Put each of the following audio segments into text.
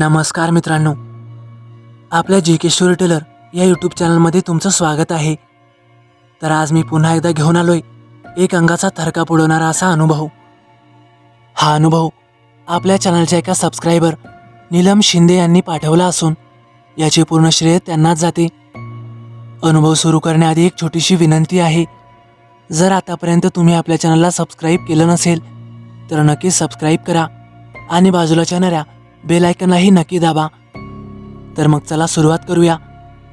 नमस्कार मित्रांनो. आपल्या जी के स्टोरी टेलर या यूट्यूब चॅनलमध्ये तुमचं स्वागत आहे. तर आज मी पुन्हा एकदा घेऊन आलोय. एक अंगाचा थरका पुडवणारा असा अनुभव. हा अनुभव आपल्या चॅनलच्या एका सबस्क्रायबर नीलम शिंदे यांनी पाठवला असून याचे पूर्ण श्रेय त्यांनाच जाते. अनुभव सुरू करण्याआधी एक छोटीशी विनंती आहे. जर आतापर्यंत तुम्ही आपल्या चॅनलला सबस्क्राईब केलं नसेल तर नक्की सबस्क्राईब करा आणि बाजूला येणाऱ्या बेल आयकनलाही नक्की दाबा. तर मग चला सुरुवात करूया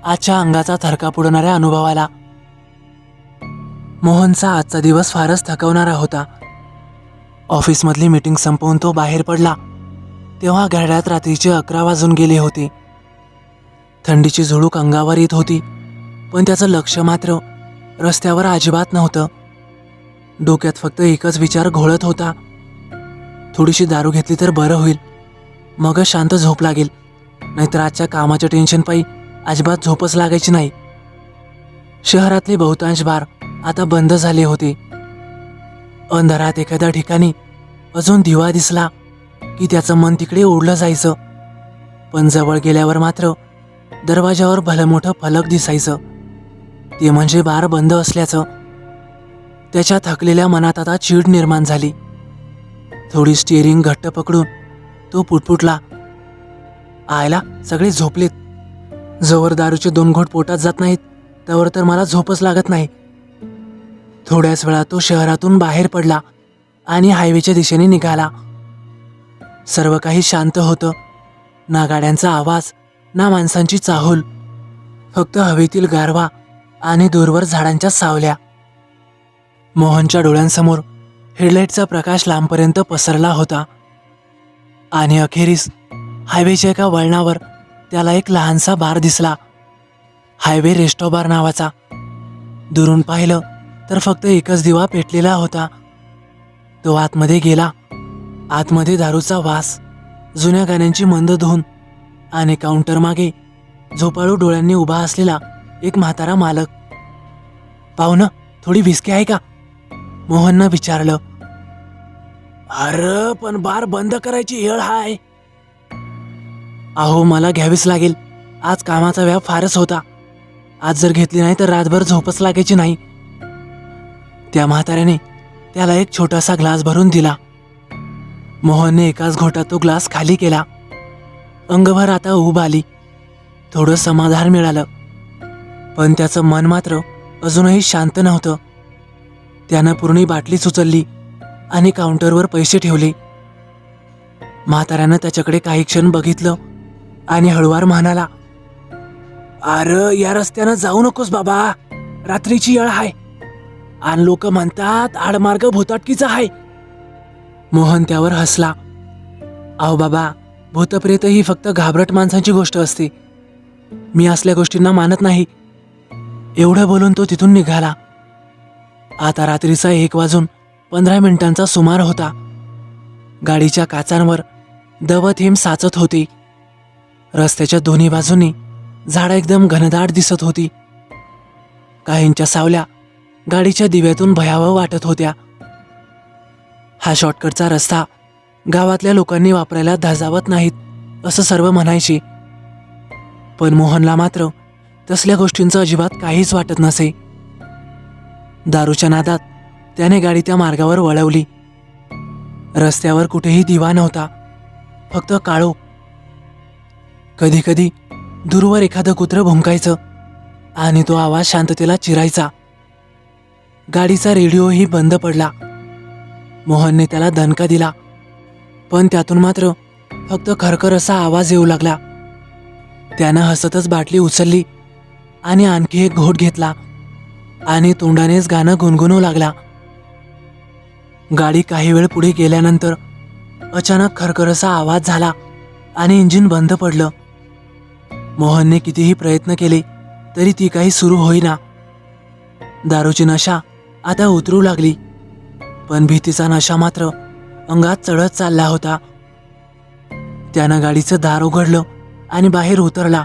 आजच्या अंगाचा थरका पुडणाऱ्या अनुभवाला. मोहनचा आजचा दिवस फारच थकवणारा होता. ऑफिसमधली मीटिंग संपवून तो बाहेर पडला. तेव्हा घड्यात रात्रीचे अकरा वाजून गेले होते. थंडीची झुळूक अंगावर येत होती पण त्याचं लक्ष मात्र रस्त्यावर अजिबात नव्हतं. डोक्यात फक्त एकच विचार घोळत होता. थोडीशी दारू घेतली तर बरं होईल. मगच शांत झोप लागेल. नाहीतर आजच्या कामाच्या टेन्शनपायी अजिबात झोपच लागायची नाही. शहरातले बहुतांश बार आता बंद झाले होते. अंधारात एखाद्या ठिकाणी अजून दिवा दिसला की त्याचं मन तिकडे ओढलं जायचं. पण जवळ गेल्यावर मात्र दरवाजावर भलं मोठं फलक दिसायचं. ते म्हणजे बार बंद असल्याचं. त्याच्या थकलेल्या मनात आता चीड निर्माण झाली. थोडी स्टिअरिंग घट्ट पकडून तो पुटपुटला. आयला सगळे झोपलेत. जवळ दारूचे दोन घोट पोटात जात नाहीत त्यावर तर मला झोपच लागत नाही. थोड्याच वेळा तो शहरातून बाहेर पडला आणि हायवेच्या दिशेने निघाला. सर्व काही शांत होतं. ना गाड्यांचा आवाज ना माणसांची चाहूल. फक्त हवेतील गारवा आणि दूरवर झाडांच्या सावल्या. मोहनच्या डोळ्यांसमोर हेडलाईटचा प्रकाश लांबपर्यंत पसरला होता. आणि अखेरीस हायवेच्या एका वळणावर त्याला एक लहानसा बार दिसला. हायवे रेस्टो बार नावाचा. दुरून पाहिलं तर फक्त एकच दिवा पेटलेला होता. तो आतमध्ये गेला. आतमध्ये दारूचा वास जुन्या गाण्यांची मंद धून आणि काउंटर मागे झोपाळू डोळ्यांनी उभा असलेला एक म्हातारा मालक. पाहुणं थोडी विस्की आहे का? मोहननं विचारलं. अरे पण बार बंद करायची येळ हाय. अहो मला घ्यावीच लागेल. आज कामाचा व्याप फारच होता. आज जर घेतली नाही तर रातभर झोपच लागायची नाही. त्या म्हाताऱ्याने त्याला एक छोटासा ग्लास भरून दिला. मोहनने एकाच घोटात तो ग्लास खाली केला. अंगभर आता उभ आली. थोडं समाधान मिळालं. पण त्याचं मन मात्र अजूनही शांत नव्हतं. त्यानं पूर्ण बाटलीच उचलली आणि काउंटरवर पैसे ठेवले. म्हाताऱ्यानं त्याच्याकडे काही क्षण बघितलं आणि हळुवार म्हणाला अरे या रस्त्यानं जाऊ नकोस बाबा. रात्रीची येळ हाय. आणि लोक म्हणतात आडमार्ग भूताटकीचा हाय. मोहन त्यावर हसला. अहो बाबा भूतप्रेत ही फक्त घाबरट माणसांची गोष्ट असते. मी असल्या गोष्टींना मानत नाही. एवढं बोलून तो तिथून निघाला. आता रात्रीचा एक वाजून पंधरा मिनिटांचा सुमार होता. गाडीच्या काचांवर दवत हिम साचत होती. रस्त्याच्या दोन्ही बाजूंनी झाडं एकदम घनदाट दिसत होती. काहींच्या सावल्या गाडीच्या दिव्यातून भयावह वाटत होत्या. हा शॉर्टकटचा रस्ता गावातल्या लोकांनी वापरायला धाजावत नाहीत असं सर्व म्हणायचे. पण मोहनला मात्र तसल्या गोष्टींचं अजिबात काहीच वाटत नसे. दारूच्या नादात त्याने गाडी त्या मार्गावर वळवली. रस्त्यावर कुठेही दिवा नव्हता फक्त काळो. कधी कधी दूरवर एखादं कुत्रं भुंकायचं आणि तो आवाज शांततेला चिरायचा. गाडीचा रेडिओही बंद पडला. मोहनने त्याला दणका दिला पण त्यातून मात्र फक्त खरखर असा आवाज येऊ लागला. त्यानं हसतच बाटली उचलली आणि आणखी एक घोट घेतला आणि तोंडानेच गाणं गुणगुणू लागला. गाडी काही वेळ पुढे गेल्यानंतर अचानक खरखरसा आवाज झाला आणि इंजिन बंद पडलं. मोहनने कितीही प्रयत्न केले तरी ती काही सुरू होईना. दारूची नशा आता उतरू लागली पण भीतीचा नशा मात्र अंगात चढत चालला होता. त्यानं गाडीचं दार उघडलं आणि बाहेर उतरला.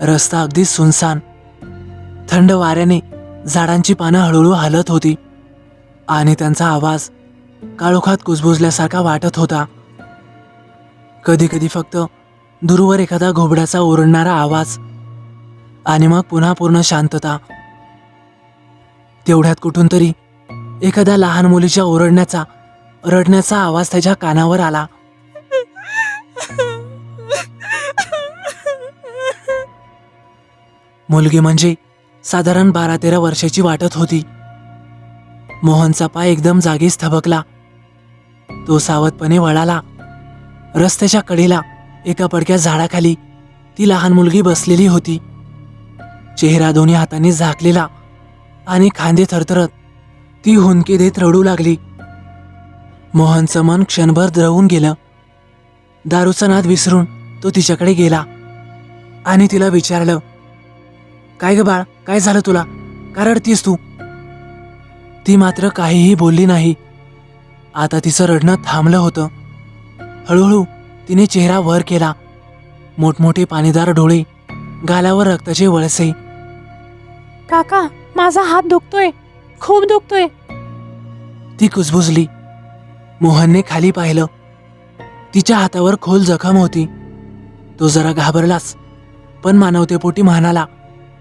रस्ता अगदी सुनसान. थंड वाऱ्याने झाडांची पानं हळूहळू हलत होती. आणि त्यांचा आवाज काळोखात कुजबुजल्यासारखा वाटत होता. कधी कधी फक्त दूरवर एखादा घोबड्याचा ओरडणारा आवाज आणि मग पुन्हा पूर्ण शांतता. तेवढ्यात कुठून तरी एखाद्या लहान मुलीच्या ओरडण्याचा रडण्याचा आवाज त्याच्या कानावर आला. मुलगी म्हणजे साधारण बारा तेरा वर्षाची वाटत होती. मोहनचा पाय एकदम जागीच थबकला. तो सावधपणे वळाला. रस्त्याच्या कडेला एका पडक्या झाडाखाली ती लहान मुलगी बसलेली होती. चेहरा दोन्ही हातांनी झाकलेला आणि खांदे थरथरत ती हुंदके देत रडू लागली. मोहनचं मन क्षणभर द्रवून गेलं. दारूचा नाद विसरून तो तिच्याकडे गेला आणि तिला विचारलं काय ग बाळ? काय झालं तुला? का रडतीस तू? ती मात्र काहीही बोलली नाही. आता तिचं रडणं थांबलं होतं. हळूहळू तिने चेहरा वर केला. मोठमोठे पाणीदार डोळे गालावर रक्ताचे वळसे. काका माझा हात दुखतोय. खूप दुखतोय. ती कुजबुजली. मोहनने खाली पाहिलं. तिच्या हातावर खोल जखम होती. तो जरा घाबरलाच. पण मानवतेपोटी म्हणाला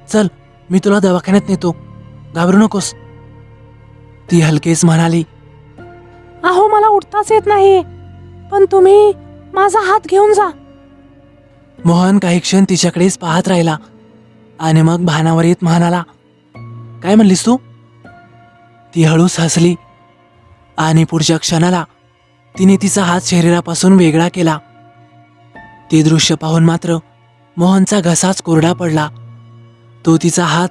चल मी तुला दवाखान्यात नेतो. घाबरू नकोस. ती हलकेच म्हणाली अहो मला उठताच येत नाही पण तुम्ही माझा हात घेऊन जा. मोहन काही क्षण तिच्याकडेच पाहत राहिला आणि मग भानावर येत म्हणाला काय म्हणलीस तू? ती हळूच हसली आणि पुढच्या क्षणाला तिने तिचा हात शरीरापासून वेगळा केला. ते दृश्य पाहून मात्र मोहनचा घसाच कोरडा पडला. तो तिचा हात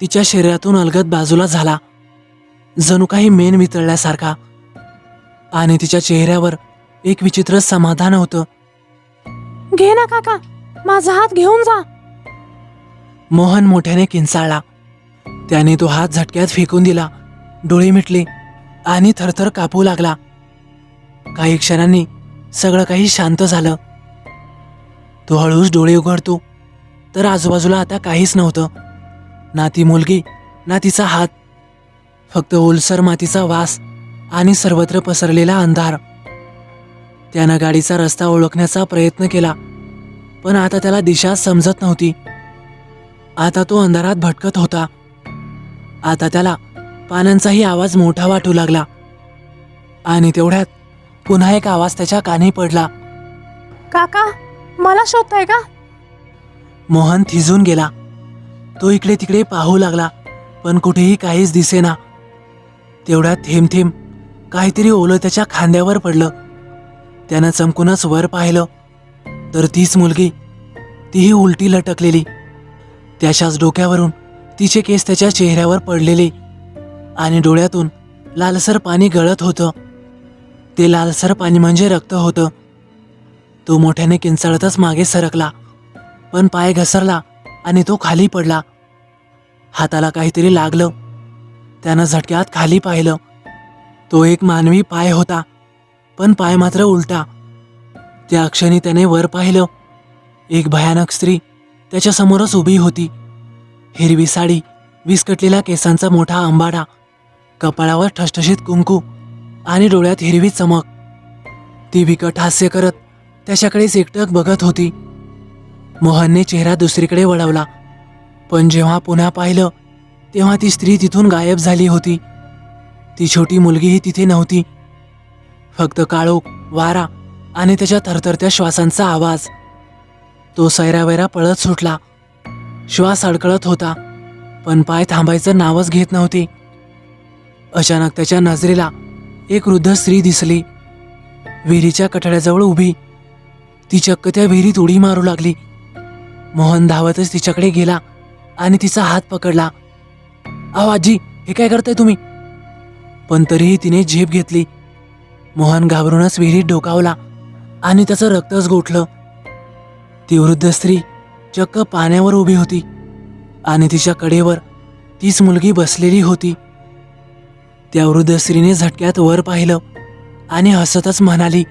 तिच्या शरीरातून अलगद बाजूला झाला. जणू काही मेन वितळल्यासारखा आणि तिच्या चेहऱ्यावर एक विचित्र समाधान होतं. घे ना काका. माझा हात घेऊन जा. मोहन मोठ्याने किंचाळला. त्याने तो हात झटक्यात फेकून दिला. डोळे मिटले आणि थरथर कापू लागला. काही क्षणांनी सगळं काही शांत झालं. तो हळूच डोळे उघडतो. तर आजूबाजूला आता काहीच नव्हतं. ना ती मुलगी ना तिचा हात. फक्त ओलसर मातीचा वास आणि सर्वत्र पसरलेला अंधार. त्यानं गाडीचा रस्ता ओळखण्याचा प्रयत्न केला पण आता त्याला दिशा समजत नव्हती. आता तो अंधारात भटकत होता. आता त्याला पानांचाही आवाज मोठा वाटू लागला आणि तेवढ्यात पुन्हा एक आवाज त्याच्या कानी पडला. काका मला शोधताय का? मोहन थिजून गेला. तो इकडे तिकडे पाहू लागला पण कुठेही काहीच दिसेना. तेवढ्यात थेंब थेंब काहीतरी ओलं त्याच्या खांद्यावर पडलं. त्यानं चमकूनच वर पाहिलं. तर तीच मुलगी तीही उलटी लटकलेली. त्याच्याच डोक्यावरून तिचे केस त्याच्या चेहऱ्यावर पडलेले आणि डोळ्यातून लालसर पाणी गळत होतं. ते लालसर पाणी म्हणजे रक्त होतं. तो मोठ्याने किंचाळतच मागे सरकला पण पाय घसरला आणि तो खाली पडला. हाताला काहीतरी लागलं. त्यानं झटक्यात खाली पाहिलं. तो एक मानवी पाय होता पण पाय मात्र उलटा. त्या क्षणी त्याने वर पाहिलं. एक भयानक स्त्री त्याच्यासमोरच उभी होती. हिरवी साडी विस्कटलेल्या केसांचा मोठा आंबाडा कपाळावर ठसठशीत कुंकू आणि डोळ्यात हिरवी चमक. ती विकट हास्य करत त्याच्याकडेच एकटक बघत होती. मोहनने चेहरा दुसरीकडे वळवला पण जेव्हा पुन्हा पाहिलं तेव्हा ती स्त्री तिथून गायब झाली होती. ती छोटी मुलगीही तिथे नव्हती. फक्त काळोख वारा आणि त्याच्या थरथरत्या श्वासांचा आवाज. तो सैरावैरा पळत सुटला. श्वास अडकळत होता पण पाय थांबायचं नावच घेत नव्हते. अचानक त्याच्या नजरेला एक वृद्ध स्त्री दिसली. विहिरीच्या कठड्याजवळ उभी. ती चक्क त्या विहिरीत उडी मारू लागली. मोहन धावतच तिच्याकडे गेला आणि तिचा हात पकडला. अहो आजी हे काय करताय तुम्ही? पण तरीही तिने झेप घेतली. मोहन घाबरूनच विहिरीत डोकावला आणि त्याचं रक्तच गोठलं. ती वृद्ध स्त्री चक्क पाण्यावर उभी होती आणि तिच्या कडेवर तीच मुलगी बसलेली होती. त्या वृद्ध स्त्रीने झटक्यात वर पाहिलं आणि हसतच म्हणाली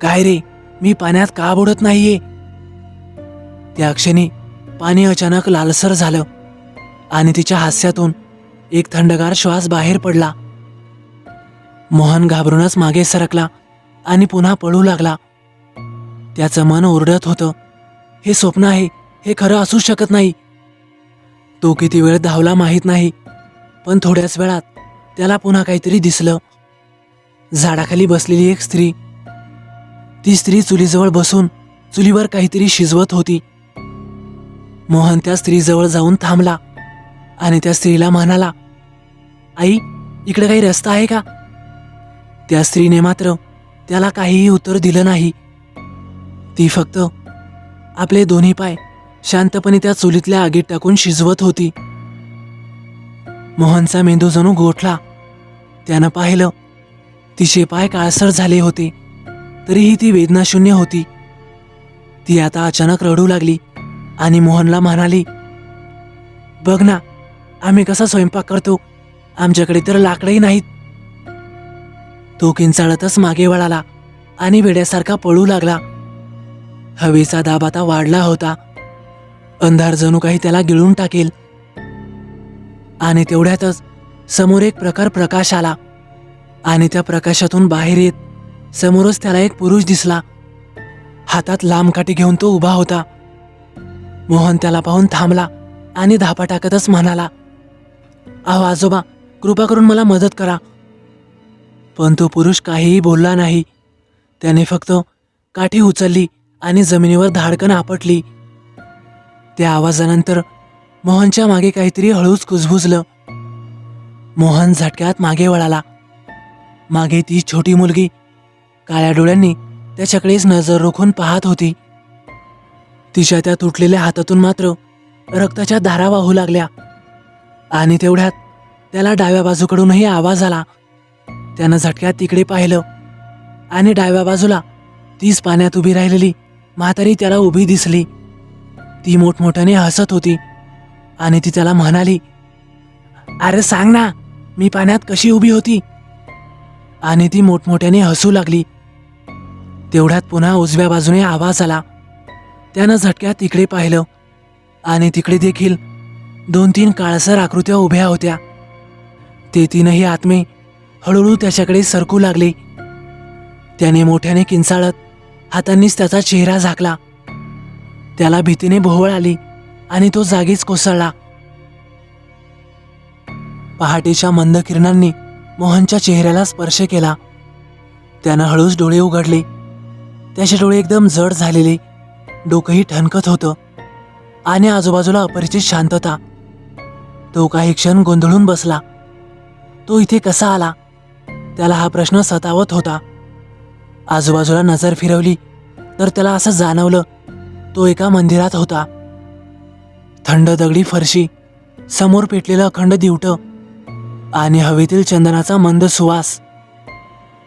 काय रे मी पाण्यात का बुडत नाहीये? त्या क्षणी पाणी अचानक लालसर झालं. आणि तिच्या हास्यातून एक थंडगार श्वास बाहेर पडला. मोहन घाबरूनच मागे सरकला आणि पुन्हा पळू लागला. त्याचं मन ओरडत होतं हे स्वप्न आहे हे खरं असू शकत नाही. तो किती वेळ धावला माहीत नाही पण थोड्याच वेळात त्याला पुन्हा काहीतरी दिसलं. झाडाखाली बसलेली एक स्त्री ती स्त्री चुलीजवळ बसून चुलीवर काहीतरी शिजवत होती. मोहन त्या स्त्रीजवळ जाऊन थांबला. आणि त्या स्त्रीला म्हणाला आई इकडे काही रस्ता आहे का? त्या स्त्रीने मात्र त्याला काहीही उत्तर दिलं नाही. ती फक्त आपले दोन्ही पाय शांतपणे त्या चुलीतल्या आगीत टाकून शिजवत होती. मोहनचा मेंदू जणू गोठला. त्यानं पाहिलं तिचे पाय काळसर झाले होते तरीही ती वेदनाशून्य होती. ती आता अचानक रडू लागली आणि मोहनला म्हणाली बघ ना आम्ही कसा स्वयंपाक करतो? आमच्याकडे तर लाकडंही नाहीत. तो किंचाळतच मागे वळाला आणि वेड्यासारखा पळू लागला. हवेचा दाब आता वाढला होता. अंधार जणू काही त्याला गिळून टाकेल. आणि तेवढ्यातच समोर एक प्रकार प्रकाश आला. आणि त्या प्रकाशातून बाहेर येत समोरच त्याला एक पुरुष दिसला. हातात लांब काठी घेऊन तो उभा होता. मोहन त्याला पाहून थांबला आणि धापा टाकतच म्हणाला अहो आजोबा कृपा करून मला मदत करा. पण तो पुरुष काहीही बोलला नाही. त्याने फक्त काठी उचलली आणि जमिनीवर धाडकन आपटली. त्या आवाजानंतर मोहनच्या मागे काहीतरी हळूच कुजबुजलं. मोहन झटक्यात मागे वळाला. मागे ती छोटी मुलगी काळ्या डोळ्यांनी त्याच्याकडेच नजर रोखून पाहत होती. तिच्या त्या तुटलेल्या हातातून मात्र रक्ताच्या धारा वाहू लागल्या. आणि तेवढ्यात त्याला डाव्या बाजूकडूनही आवाज आला. त्यानं झटक्यात तिकडे पाहिलं आणि डाव्या बाजूला तीच पाण्यात उभी राहिलेली म्हातारी त्याला उभी दिसली. ती मोठमोठ्याने हसत होती आणि ती त्याला म्हणाली अरे सांग ना मी पाण्यात कशी उभी होती? आणि ती मोठमोठ्याने हसू लागली. तेवढ्यात पुन्हा उजव्या बाजूने आवाज आला. त्यानं झटक्यात तिकडे पाहिलं आणि तिकडे देखील दोन तीन काळसर आकृत्या उभ्या होत्या. ते तीनही आत्मे हळूहळू त्याच्याकडे सरकू लागले. त्याने मोठ्याने किंचाळत हातांनीच त्याचा चेहरा झाकला. त्याला भीतीने भोवळ आली आणि तो जागीच कोसळला. पहाटेच्या मंद किरणांनी मोहनच्या चेहऱ्याला स्पर्श केला. त्यानं हळूच डोळे उघडले. त्याचे डोळे एकदम जड झालेले. डोकंही ठणकत होतं. आणि आजूबाजूला अपरिचित शांतता. तो काही क्षण गोंधळून बसला. तो इथे कसा आला? त्याला हा प्रश्न सतावत होता. आजूबाजूला नजर फिरवली तर त्याला असं जाणवलं तो एका मंदिरात होता. थंड दगडी फरशी समोर पेटलेलं अखंड दिवटं आणि हवेतील चंदनाचा मंद सुवास.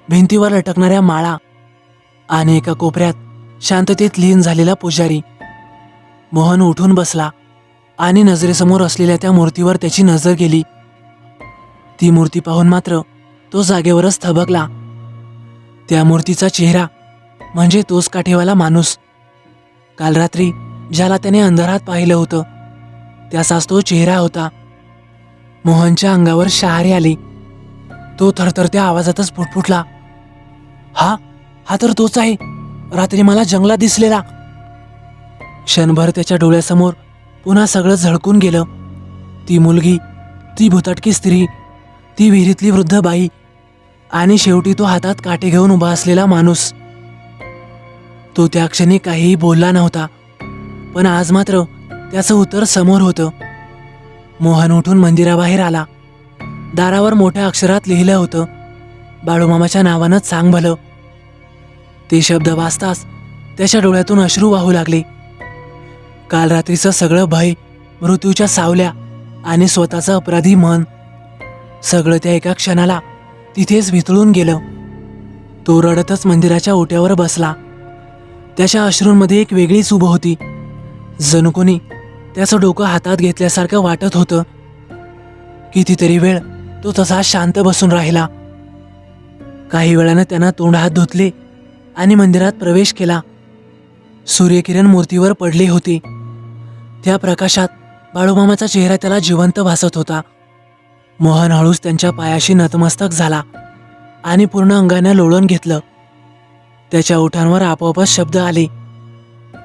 भिंतीवर लटकणाऱ्या माळा आणि एका कोपऱ्यात शांततेत लीन झालेला पुजारी. मोहन उठून बसला. आणि नजरेसमोर असलेल्या त्या मूर्तीवर त्याची नजर गेली. ती मूर्ती पाहून मात्र तो जागेवरच थबकला. त्या मूर्तीचा चेहरा म्हणजे तोच काठेवाला माणूस. काल रात्री ज्याला त्याने अंधारात पाहिलं होतं त्याचाच तो चेहरा होता. मोहनच्या अंगावर शहारे आली. तो थरथरत्या आवाजातच फुटफुटला हा हा तर तोच आहे. रात्री मला जंगलात दिसलेला. क्षणभर त्याच्या डोळ्यासमोर पुन्हा सगळं झळकून गेलं. ती मुलगी ती भुताटकी स्त्री ती विहिरीतली वृद्ध बाई आणि शेवटी तो हातात काटे घेऊन उभा असलेला माणूस. तो त्या क्षणी काहीही बोलला नव्हता पण आज मात्र त्याचं उत्तर समोर होतं. मोहन उठून मंदिराबाहेर आला. दारावर मोठ्या अक्षरात लिहिलं होतं बाळूमामाच्या नावानंच सांग भलं. ते शब्द वाचताच त्याच्या डोळ्यातून अश्रू वाहू लागले. काल रात्रीचं सगळं भय मृत्यूच्या सावल्या आणि स्वतःचं अपराधी मन. सगळं त्या एका क्षणाला तिथेच वितळून गेलं. तो रडतच मंदिराच्या ओट्यावर बसला. त्याच्या अश्रूंमध्ये एक वेगळीच उभं होती. जणू कोणी त्याचं डोकं हातात घेतल्यासारखं वाटत होतं. कितीतरी वेळ तो तसा शांत बसून राहिला. काही वेळानं त्यांना तोंड हात धुतले आणि मंदिरात प्रवेश केला. सूर्यकिरण मूर्तीवर पडले होते. त्या प्रकाशात बाळूमामाचा चेहरा त्याला जिवंत भासत होता. मोहन हळूच त्यांच्या पायाशी नतमस्तक झाला आणि पूर्ण अंगानं लोळून घेतलं. त्याच्या ओठांवर आपोआपच शब्द आले.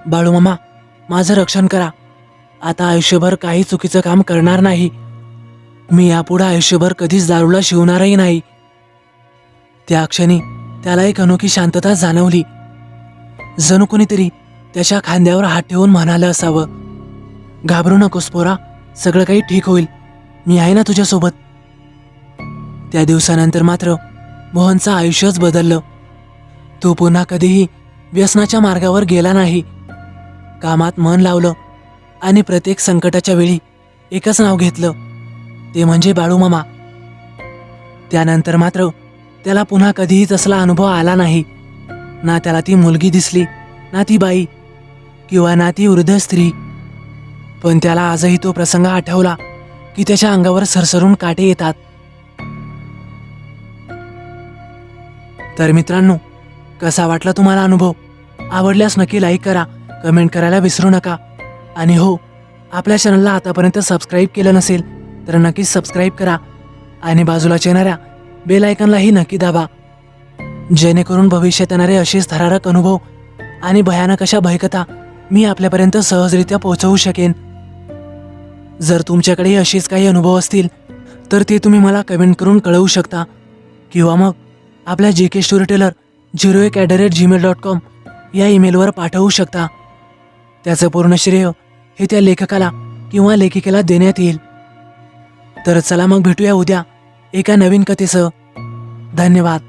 बाळूमामा माझं रक्षण करा. आता आयुष्यभर काही चुकीचं काम करणार नाही. मी यापुढे आयुष्यभर कधीच दारूला शिवणारही नाही. त्या क्षणी त्याला एक अनोखी शांतता जाणवली. जणू कोणीतरी त्याच्या खांद्यावर हात ठेवून म्हणालं असावं. घाबरू नकोस पोरा सगळं काही ठीक होईल. मी आहे ना तुझ्यासोबत. त्या दिवसानंतर मात्र मोहनचं आयुष्यच बदललं. तो पुन्हा कधीही व्यसनाच्या मार्गावर गेला नाही. कामात मन लावलं आणि प्रत्येक संकटाच्या वेळी एकच नाव घेतलं. ते म्हणजे बाळूमामा त्यानंतर मात्र त्याला पुन्हा कधीही तसला अनुभव आला नाही. ना त्याला ती मुलगी दिसली ना ती बाई किंवा ना ती वृद्ध स्त्री. पण त्याला आजही तो प्रसंग आठवला की त्याच्या अंगावर सरसरून काटे येतात. तर मित्रांनो कसा वाटला तुम्हाला अनुभव? आवडल्यास नक्की लाईक करा कमेंट करायला विसरू नका. आणि हो आपल्या चॅनलला आतापर्यंत सबस्क्राईब केलं नसेल तर नक्कीच सबस्क्राईब करा. आणि बाजूला येणाऱ्या बेल नक्की दाबा. जेणेकरून भविष्यात येणारे असेच थरारक अनुभव आणि भयानक अशा भयकथा मी आपल्यापर्यंत सहजरित्या पोहोचवू शकेन. जर तुमच्याकडेही असेच काही अनुभव असतील तर ते तुम्ही मला कमेंट करून कळवू शकता. किंवा मग आपल्या J K story teller zero एक at the rate Gmail dot com या ईमेलवर पाठवू शकता. त्याचं पूर्ण श्रेय हे त्या लेखकाला किंवा लेखिकेला देण्यात येईल. तर चला मग भेटूया उद्या एका नवीन कथेसह. धन्यवाद.